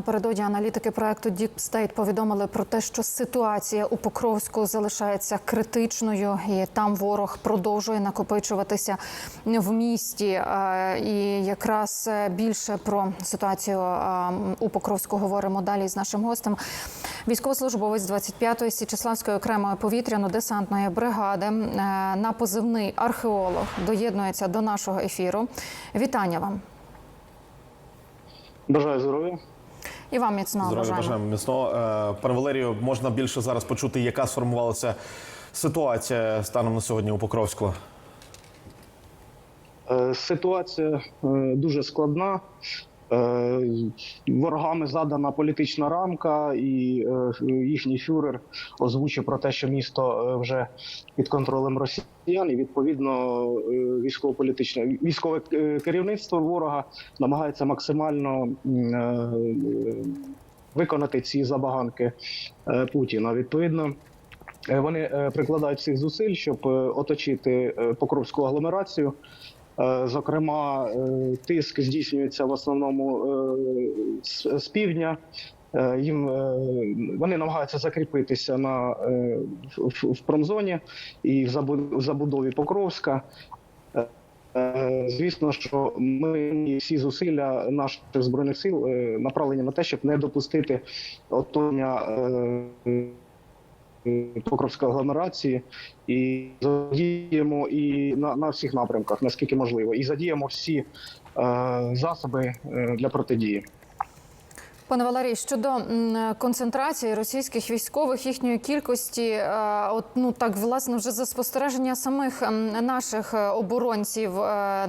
Напередодні аналітики проекту Deep State повідомили про те, що ситуація у Покровську залишається критичною, і там ворог продовжує накопичуватися в місті. Е, І якраз е, більше про ситуацію е, у Покровську говоримо далі з нашим гостем. Військовослужбовець 25-ї Січеславської окремої повітряно-десантної бригади на позивний археолог доєднується до нашого ефіру. Вітання вам Бажаю здоров'я. І вам міцного Здоров'я бажаємо. бажаємо міцно. Е, Пане Валерію, можна більше зараз почути, яка сформувалася ситуація станом на сьогодні у Покровську. Е, Ситуація е, дуже складна. Е, Ворогами задана політична рамка, і е, їхній фюрер озвучив про те, що місто е, вже під контролем росіян, і відповідно військово-політичне військове керівництво ворога намагається максимально виконати ці забаганки Путіна. Відповідно. Вони прикладають всіх зусиль, щоб оточити Покровську агломерацію. Е, Зокрема, е, тиск здійснюється в основному е, з півдня. Їм вони намагаються закріпитися на в- промзоні і в забудові Покровська. Звісно, що ми всі зусилля наших збройних сил направлені на те, щоб не допустити оточення Покровської агломерації і задіємо і на, на всіх напрямках, наскільки можливо, і задіємо всі е, засоби е, для протидії. Пане Валерій, щодо концентрації російських військових, їхньої кількості, е, от ну так власне вже за спостереження самих наших е, оборонців,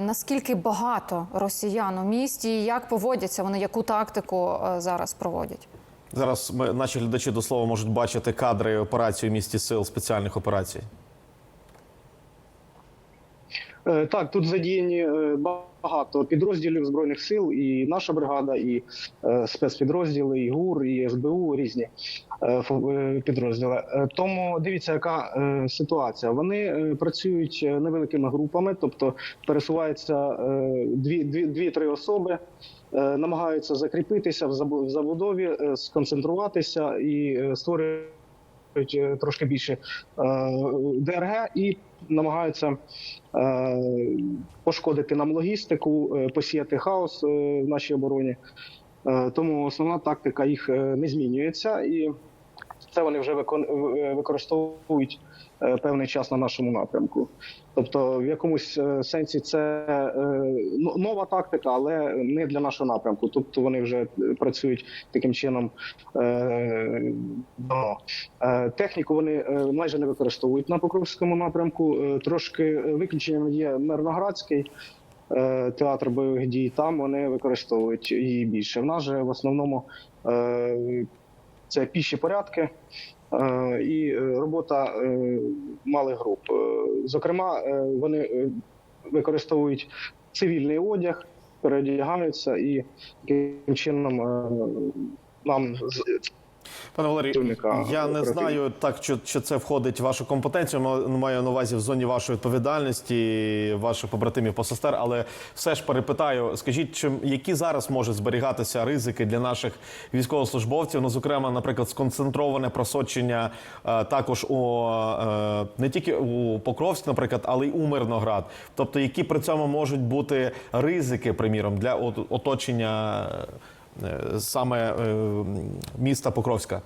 наскільки багато росіян у місті, і як поводяться вони, яку тактику зараз проводять? Зараз ми, наші глядачі до слова можуть бачити кадри операції в місті сил спеціальних операцій. Е, Так, тут задіяні е, багато підрозділів збройних сил, і наша бригада, і е, спецпідрозділи, і ГУР, і СБУ різні підрозділи. Тому дивіться, яка ситуація. Вони працюють невеликими групами, тобто пересуваються дві, дві, дві-три особи. Намагаються закріпитися в забудові, сконцентруватися і створюють е, трошки більше е, ДРГ і намагаються е, пошкодити нам логістику, е, посіяти хаос е, в нашій обороні. Е, Тому основна тактика їх е, не змінюється, і це вони вже е, використовують е, певний час на нашому напрямку. Тобто, в якомусь е, сенсі це ну, нова тактика, але не для нашого напрямку. Тобто вони вже працюють таким чином давно. Техніку вони майже не використовують на Покровському напрямку. Трошки виключенням є Мирноградський. Театр бойових дій там вони використовують її більше. В нас же в основному це піші порядки е, і е, робота е, малих груп. Зокрема, вони використовують цивільний одяг, переодягаються і таким чином нам Пане Валерію, я не знаю так, чи, чи це входить в вашу компетенцію. ма- Маю на увазі в зоні вашої відповідальності, ваших побратимів по сестер, але все ж перепитаю, скажіть, чи які зараз можуть зберігатися ризики для наших військовослужбовців? Ну, зокрема, наприклад, сконцентроване просочення е, також у е, не тільки у Покровськ, наприклад, але й у Мирноград. Тобто, які при цьому можуть бути ризики, приміром, для от- оточення саме е, міста Покровська?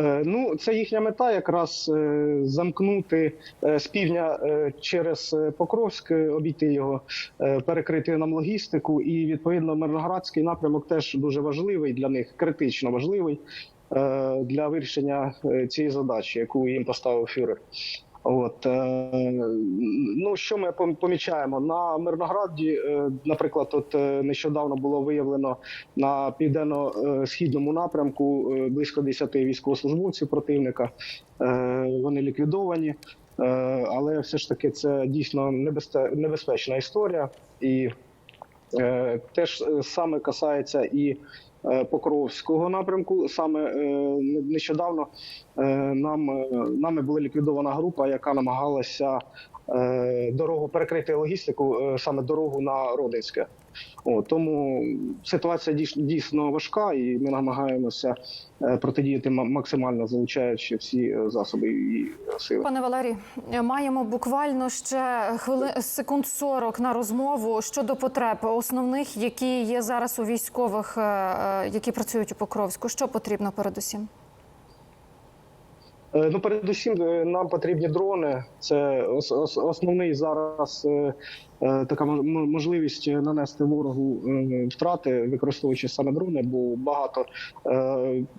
Е, Ну, це їхня мета якраз е, замкнути е, з півдня е, через е, Покровськ, е, обійти його, е, перекрити нам логістику. І відповідно Мирноградський напрямок теж дуже важливий для них, критично важливий е, для вирішення е, цієї задачі, яку їм поставив фюрер. От е, ну що ми помічаємо? На Мирнограді, е, наприклад, от е, нещодавно було виявлено на південно-східному напрямку близько 10 військовослужбовців противника. Вони ліквідовані, але все ж таки це дійсно небезпе- небезпечна історія, і теж саме касається і Покровського напрямку. Саме е, нещодавно е, нам е, нами була ліквідована група, яка намагалася е, дорогу перекрити логістику, е, саме дорогу на Родинське. О, тому ситуація дійс- дійсно важка, і ми намагаємося е, протидіяти максимально залучаючи всі е, засоби і е, сили. Пане Валерій, маємо буквально ще хвили... секунд 40 на розмову щодо потреб основних, які є зараз у військових, е, е, які працюють у Покровську. Що потрібно передусім? Е, Ну, передусім, е, нам потрібні дрони. Це ос- ос- основний зараз е, така можливість нанести ворогу втрати, використовуючи саме дрони, бо багато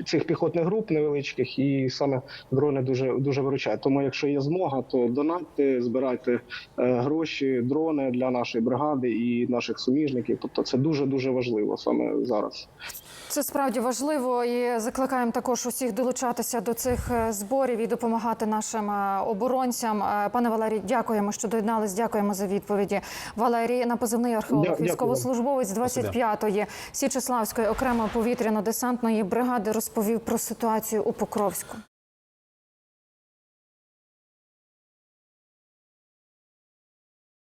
цих піхотних груп невеличких, і саме дрони дуже дуже виручають. Тому, якщо є змога, то донатьте, збирайте гроші, дрони для нашої бригади і наших суміжників. Тобто, це дуже дуже важливо саме зараз. Це справді важливо і закликаємо також усіх долучатися до цих е, зборів і допомагати нашим е, оборонцям. Е, Пане Валерій, дякуємо, що доєднались. Дякуємо за відповіді. Валерій на позивний археолог, дякую. військовослужбовець Спасибі. 25-ї Січеславської окремої повітряно-десантної бригади розповів про ситуацію у Покровську.